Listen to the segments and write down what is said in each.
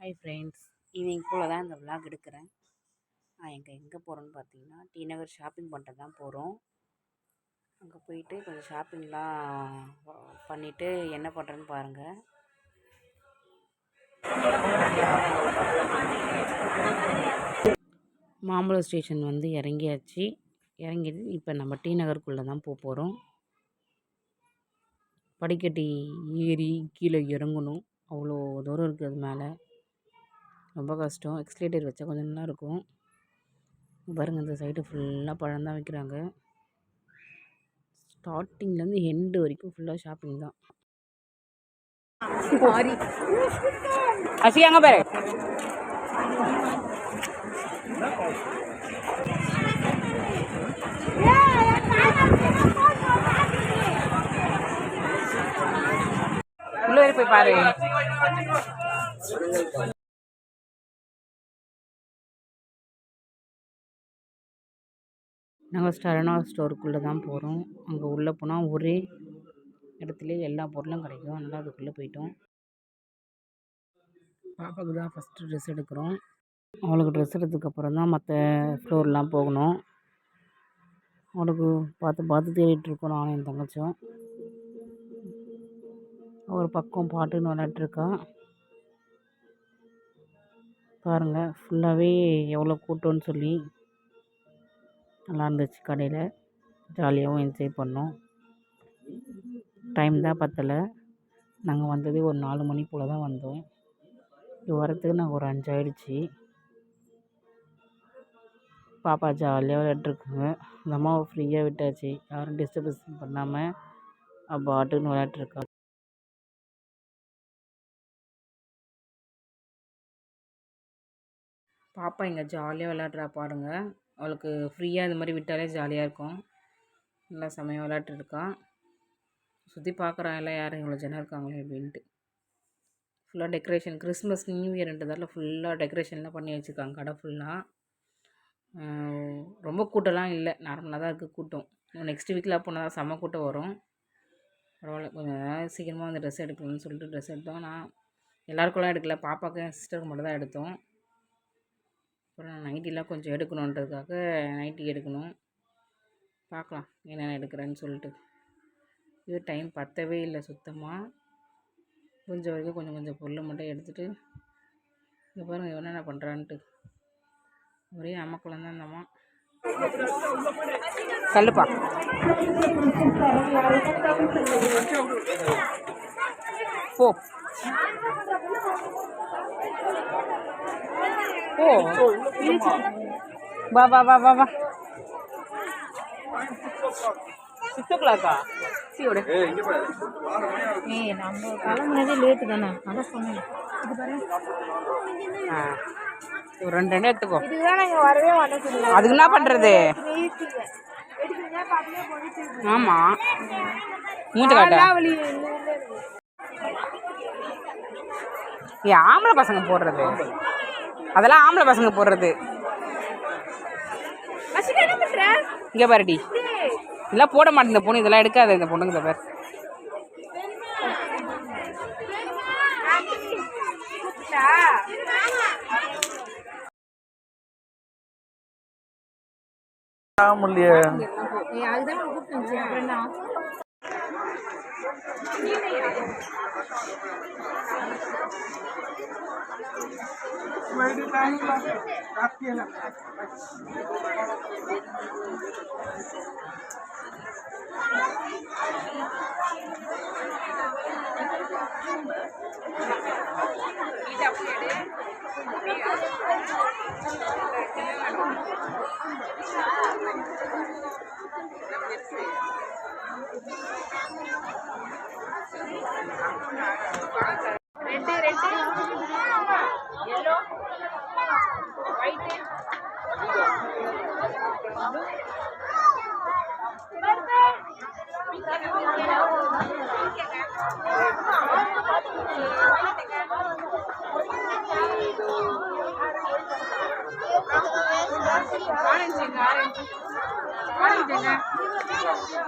Hi friends evening போல் தான் இந்த vlog எடுக்கிறேன். நான் எங்கே எங்கே போகிறோன்னு பார்த்தீங்கன்னா டி நகர் ஷாப்பிங் பண்ணுறது தான் போகிறோம் அங்கே போயிட்டு கொஞ்சம் ஷாப்பிங்லாம் பண்ணிவிட்டு என்ன பண்ணுறேன்னு பாருங்கள் மாம்பழம் ஸ்டேஷன் வந்து இறங்கியாச்சு. இறங்கிட்டு இப்போ நம்ம டி நகருக்குள்ளே தான் போக போகிறோம் படிக்கட்டி ஏறி கீழே இறங்கணும். அவ்வளோ தூரம் இருக்குது அது மேலே. ரொம்ப கஷ்டம். எக்ஸ்லேட்டர் வச்சா கொஞ்சம் நல்லா இருக்கும். பாருங்கள் இந்த சைடு ஃபுல்லாக பழம் தான் வைக்கிறாங்க. ஸ்டார்டிங்லேருந்து எண்டு வரைக்கும் ஃபுல்லாக ஷாப்பிங் தான். அசியாங்க பாரு. உள்ள போய் பாரு. நாங்கள் சரணா ஸ்டோருக்குள்ளே தான் போகிறோம். அங்கே உள்ளே போனால் ஒரே இடத்துல எல்லா பொருளும் கிடைக்கும். அதனால் அதுக்குள்ளே போயிட்டோம். பாப்பாவுக்கு தான் ஃபஸ்ட்டு ட்ரெஸ் எடுக்கிறோம். அவளுக்கு ட்ரெஸ் எடுத்ததுக்கப்புறம் தான் மற்ற ஃப்ளோர்லாம் போகணும். அவளுக்கு பார்த்து பார்த்து தேடிட்டுருக்கோம் நானும் என் தங்கச்சும் ஒரு பக்கம் பாட்டுன்னு விளையாட்டுருக்கா பாருங்கள் ஃபுல்லாகவே எவ்வளோ கூட்டம்னு சொல்லி நல்லா இருந்துச்சு கடையில். ஜாலியாகவும் என்ஜாய் பண்ணோம். டைம் தான் பத்தலை. நாங்கள் வந்தது ஒரு நாலு மணி போல் தான் வந்தோம். இது வரத்துக்கு நாங்கள் ஒரு அஞ்சாயிடுச்சு பாப்பா ஜாலியாக விளையாட்ருக்குங்க. அந்த அம்மாவை ஃப்ரீயாக விட்டாச்சு. யாரும் டிஸ்டர்பன்ஸ் பண்ணாமல் பாட்டுன்னு விளையாட்ருக்கா. பாப்பா இங்கே ஜாலியாக விளாட்றா பாருங்க. அவளுக்கு ஃப்ரீயாக இது மாதிரி விட்டாலே ஜாலியாக இருக்கும். நல்லா செமையாக விளையாட்டுருக்கா சுற்றி பார்க்குறான் எல்லாம் யாரும் இவ்வளோ ஜனம் இருக்காங்களே அப்படின்ட்டு. ஃபுல்லாக டெக்கரேஷன் கிறிஸ்மஸ் நியூ இயர்ன்றதால ஃபுல்லாக டெக்கரேஷன்லாம் பண்ணி வச்சுருக்காங்க கடை ஃபுல்லாக ரொம்ப கூட்டம்லாம் இல்லை நார்மலாக தான் இருக்குது கூட்டம். நெக்ஸ்ட் வீக்கில் போனால் தான் செம்ம கூட்டம் வரும். பரவாயில்ல கொஞ்சம் சீக்கிரமாக வந்து ட்ரெஸ் எடுக்கணும்னு சொல்லிட்டு ட்ரெஸ் எடுத்தோம். நான் எல்லாருக்குலாம் எடுக்கல பாப்பாவுக்கு என் சிஸ்டருக்கு மட்டும் தான் எடுத்தோம். அப்புறம் நைட்டிலாம் கொஞ்சம் எடுக்கணுன்றதுக்காக நைட்டி எடுக்கணும். பார்க்கலாம் என்னென்ன எடுக்கிறேன்னு சொல்லிட்டு. இது டைம் பத்தவே இல்லை சுத்தமாக கொஞ்சம் வரைக்கும் கொஞ்சம் கொஞ்சம் பொருள் மட்டும் எடுத்துகிட்டு இங்கே பாருங்கள் என்னென்ன பண்ணுறான்ட்டு ஒரே அமக்கலம் தான் இந்தம்மா கல்லுப்பா போ. ஓ வா வா வா வா வா சிக்ஸ் ஓ கிளாக்கா சியோட ஏய் நம்ம கிளம்புனதே லேட்டு தானே அதான் சொன்னேன் இது பாருங்க ஆ ஒரு ரெண்டு ரெண்டு எடுத்துக்கோ அதுக்கு என்ன பண்ணுறது ஆமாம் மூஞ்ச காட்ட வழி ஏ ஆம்பளை பசங்க போடுறது அதெல்லாம் ஆம்பளை பசங்க போடுறது. இங்கே பாருடி. இதெல்லாம் போட மாட்டேன் இந்த பொண்ணு இதெல்லாம் எடுக்காது இந்த பொண்ணுங்க இந்த பேர். அதுதான் கூப்பிட்டு வந்துச்சு அப்புறம் என்ன ரெண்டு ரெண்டு எல்லோ ஒயிட்டு ஆரஞ்சுங்க ஆரஞ்சு ஆரஞ்சுங்க ஆரஞ்சு இந்த உட்காந்து இந்த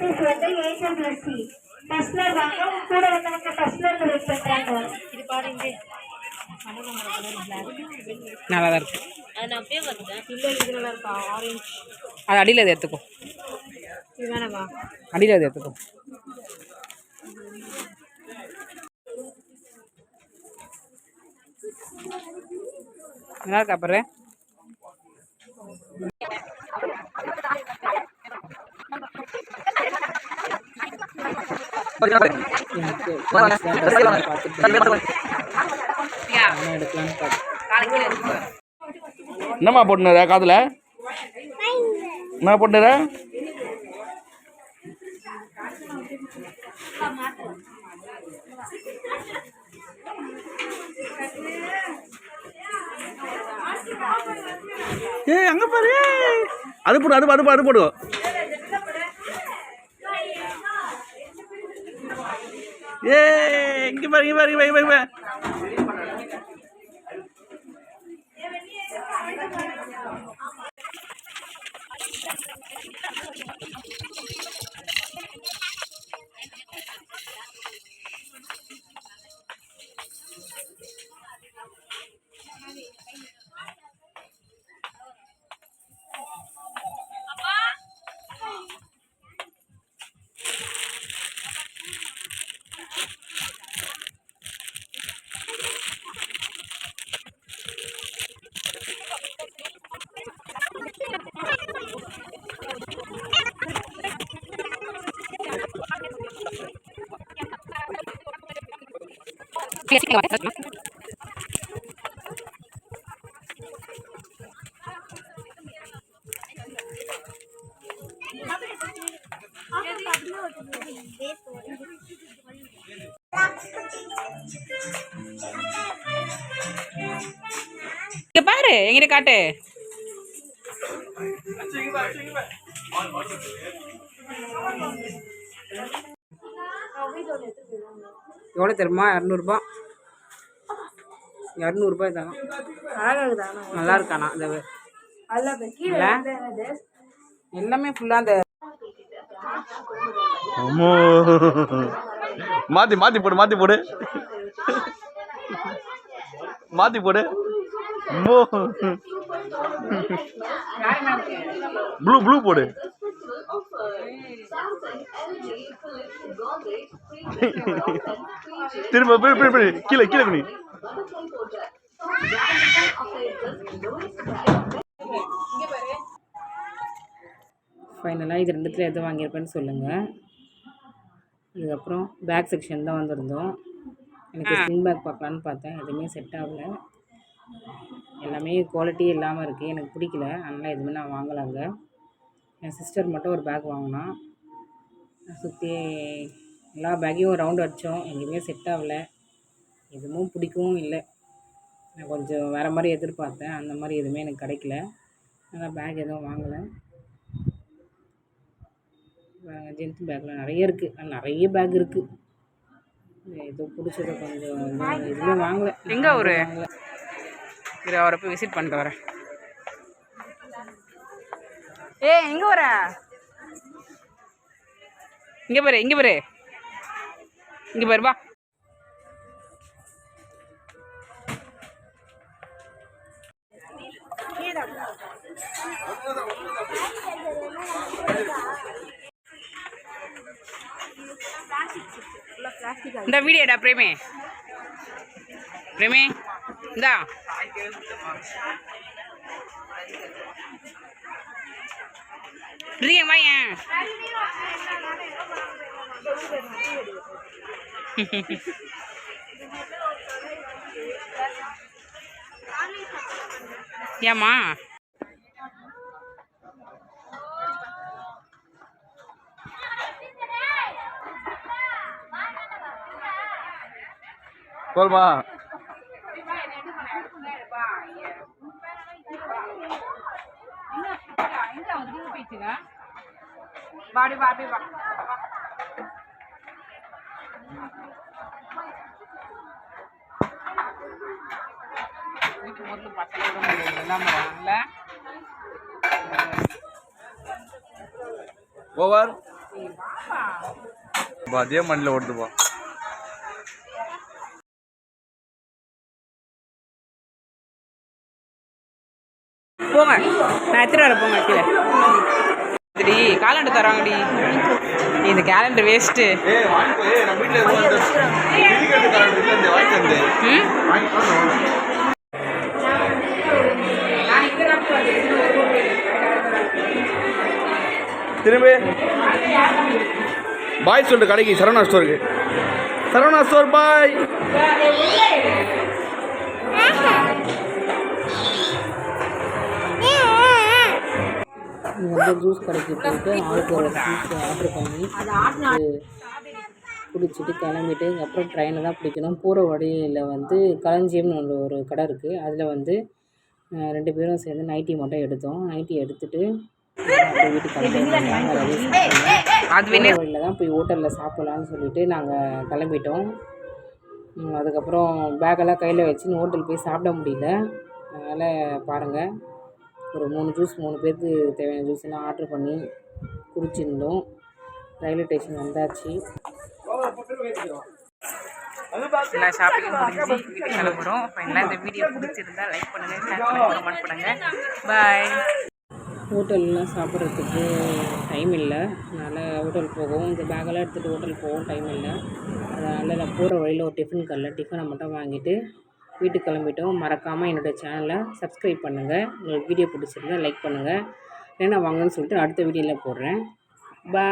சேர்ந்த ஏஞ்சல் பிளஸ் டஸ்லர் வாங்க கூட வந்தவங்க டஸ்லர்ல வெயிட் பண்றாங்க இது பாரு இங்கே கனகாமரம் கலர் பிளாக் நல்லா தான் இருக்கு. அது நான் அப்படியே வந்துட்டேன். இல்லை இது நல்லா இருக்கா? ஆரஞ்சு அது அடியில் அதை எடுத்துக்கோ. இது வேணாவா? அடியில் அதை எடுத்துக்கோ. நல்லா இருக்கா பாரு எடுக்கலான்னு பார்த்தேன் என்னம்மா போட்டுனுற காதில்? என்ன போட்டுனுற ஏய் அங்கே பாரு. அது போடு அது அது அது போடுவோம் ஏ இங்க பாரு இங்க பாரு இங்க இங்க பாரு எங்கிட்ட காட்டு. எவ்வளோ தெரியுமா? இரநூறுபா. இரநூறுபா தான்? நல்லா இருக்கானா இந்த இல்ல? எல்லாமே ஃபுல்லாக அந்த மாத்தி மாத்தி போடு மாத்தி போடு. மாத்தி போடு. ப்ளூ ப்ளூ போடு. திரும்ப. கீழே கீழே குனி ஃபைனலாக இது ரெண்டுத்தில் எது வாங்கியிருப்பேன்னு சொல்லுங்கள் இதுக்கப்புறம் பேக் செக்ஷன் தான் வந்திருந்தோம். எனக்கு ஸ்லிங் பேக் பார்க்கலான்னு பார்த்தேன். எதுவுமே செட் ஆகல. எல்லாமே குவாலிட்டி இல்லாமல் இருக்குது எனக்கு பிடிக்கல. அதனால் எதுவுமே நான் வாங்கலாங்க. என் சிஸ்டர் மட்டும் ஒரு பேக் வாங்கினா. சுற்றி எல்லா பேக்கையும் ரவுண்ட் அடித்தோம் எங்கேயுமே செட் ஆகலை. எதுவும் பிடிக்கவும் இல்லை. நான் கொஞ்சம் வேறு மாதிரி எதிர்பார்த்தேன். அந்த மாதிரி எதுவுமே எனக்கு கிடைக்கல. அதனால் பேக் எதுவும் வாங்கலை. ஜென்ஸ் பேக்கில் நிறைய இருக்குது நிறைய பேக் இருக்குது ஏதோ பிடிச்சத கொஞ்சம் எதுவுமே வாங்கலை. எங்கே ஒரு இரு அவரை போய் விசிட் பண்ணிட்டு வரேன். ஏ எங்கே வர இங்கே பாரு இங்கே பாரு. இங்கே பாரு வா. இந்த வீடியோடா பிரேமே. பிரேமே இந்தா. இருக்கேன் வாயேன். ஏம்மா? போருமா வாடி வாடி வா. முதல்ல பசங்க எல்லாம் மண்ணில் ஓடுதுப்பா நான் எடுத்துட்டு வரேன் போங்க கீழே? காலண்டர் தராங்கடி. இந்த கேலண்டர் வேஸ்ட்டு திரும்பி. பாய் சொல்லிட்டு கடைக்கு சரவணா ஸ்டோருக்கு சரவணா ஸ்டோர் பாய். வந்து ஜூஸ் கடைக்கு போயிட்டு ஆளுக்கு ஒரு ஜூஸ் ஆர்டர் பண்ணி அது குடிச்சிட்டு கிளம்பிட்டு அப்புறம் ட்ரெயினில் தான் பிடிக்கணும். போகிற வழியில் வந்து களஞ்சியம்னு ஒன்று ஒரு கடை இருக்குது அதில் வந்து ரெண்டு பேரும் சேர்ந்து நைட்டி மட்டும் எடுத்தோம். நைட்டி எடுத்துட்டு வீட்டுக்கு தான் போய் ஹோட்டலில் சாப்பிட்லான்னு சொல்லிட்டு நாங்கள் கிளம்பிட்டோம். அதுக்கப்புறம் பேக்கெல்லாம் கையில் வச்சுன்னு ஹோட்டல் போய் சாப்பிட முடியல. அதனால் பாருங்கள் ஒரு மூணு ஜூஸ் மூணு பேருக்கு தேவையான ஜூஸ் எல்லாம் ஆர்டர் பண்ணி குடிச்சிருந்தோம். ரயில்வே ஸ்டேஷன் வந்தாச்சு. எல்லா ஷாப்பிங்கும் முடிஞ்சு வீட்டுக்கு கிளம்புறோம். ஃபைனலாக இந்த வீடியோ பிடிச்சிருந்தா லைக் பண்ணுங்கள் ஷேர் பண்ணுங்கள் கமெண்ட் பண்ணுங்கள் பாய் ஹோட்டல்லாம் சாப்பிட்றதுக்கு டைம் இல்லை. அதனால் ஹோட்டல் போகவும் இந்த பேக்கெல்லாம் எடுத்துகிட்டு ஹோட்டல் போகவும் டைம் இல்லை. அதனால் நான் போகிற வழியில் ஒரு டிஃபன் கல்ல டிஃபனை மட்டும் வாங்கிட்டு வீட்டுக்கு கிளம்பிட்டோம். மறக்காமல் என்னுடைய சேனலை சப்ஸ்கிரைப் பண்ணுங்கள் உங்களுக்கு வீடியோ பிடிச்சிருந்தா லைக் பண்ணுங்கள் ஏன்னா வாங்கன்னு சொல்லிட்டு அடுத்த வீடியோவில் போடுறேன். பா